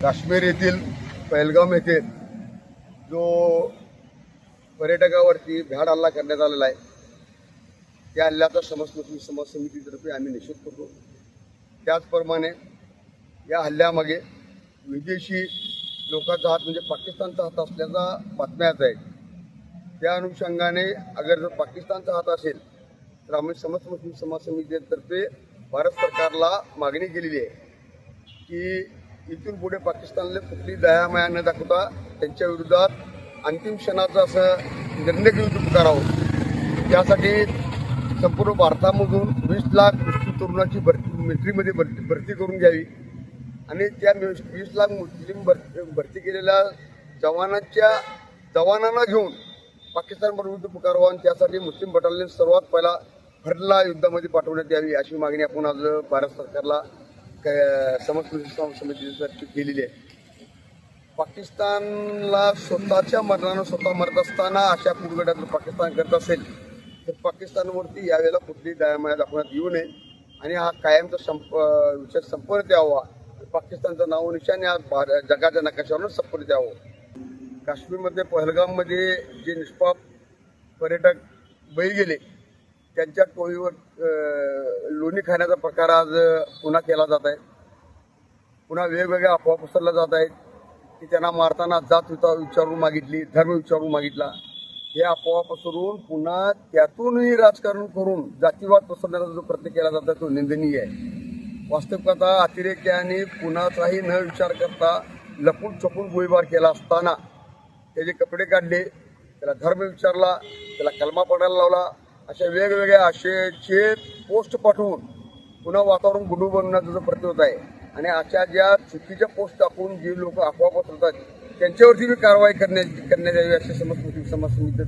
काश्मीर येथील पहलगाम येथे जो पर्यटकावरती भ्याड हल्ला करण्यात आलेला आहे त्या हल्ल्याचा समजपूर्वी समाज समितीतर्फे आम्ही निषेध करतो. त्याचप्रमाणे या हल्ल्यामागे विदेशी लोकांचा हात म्हणजे पाकिस्तानचा हात असल्याचा बातम्या आहेत त्या अनुषंगाने अगर जर पाकिस्तानचा हात असेल तर आम्ही समस्त मुस्लिम समाज समितीतर्फे भारत सरकारला मागणी केलेली आहे की इथून पुढे पाकिस्तानला कुठली दयामाया न दाखवता त्यांच्या विरोधात अंतिम क्षणाचा असं निर्णय घेऊन करावं. त्यासाठी संपूर्ण भारतामधून वीस लाख मुस्लिम तरुणाची भरती मिलिटरीमध्ये भरती भरती करून घ्यावी. आणि त्या वीस लाख मुस्लिम भरती भरती केलेल्या जवानांच्या जवानांना घेऊन पाकिस्तान विरुद्ध पुकारवा आणि त्यासाठी मुस्लिम बटालियन सर्वात पहिला भरला युद्धामध्ये पाठवण्यात यावी अशी मागणी आपण आज भारत सरकारला क- समितीसाठी केलेली आहे. पाकिस्तानला स्वतःच्या मरणानं स्वतः मरत असताना अशा कुरगड्यात पाकिस्तान करत असेल तर पाकिस्तानवरती यावेळेला कुठली दयामाया दाखवण्यात येऊ नये. आणि हा कायमचा संप विषय संपवण्यात यावा. पाकिस्तानचं नाव निशाने आज जगाच्या नकाशावरून संपवण्यात द्यावं काश्मीरमध्ये पहलगाममध्ये जे निष्पाप पर्यटक बळी गेले त्यांच्या टोळीवर लोणी खाण्याचा प्रकार आज पुन्हा केला जात आहे. पुन्हा वेगवेगळ्या अफवा पसरल्या जात आहेत. की त्यांना मारताना जात विचा विचारून मागितली धर्म विचारून मागितला. हे अफवा पसरून पुन्हा त्यातूनही राजकारण करून जातीवाद पसरण्याचा जो प्रयत्न केला जातो तो निंदनीय आहे. वास्तविकता अतिरेक्याने कुणाचाही न विचार करता लपून छपून गोळीबार केला असताना त्याचे कपडे काढले त्याला धर्म विचारला त्याला कलमा पडायला लावला अशा वेगवेगळ्या आशयाचे पोस्ट पाठवून पुन्हा वातावरण गुडू बनवण्याचा जो प्रयत्न होत आहे. आणि अशा ज्या चुकीच्या पोस्ट टाकून जे लोक अफवा पसरतात त्यांच्यावरती बी कारवाई करण्या करण्यात यावी अशी समज समज समिती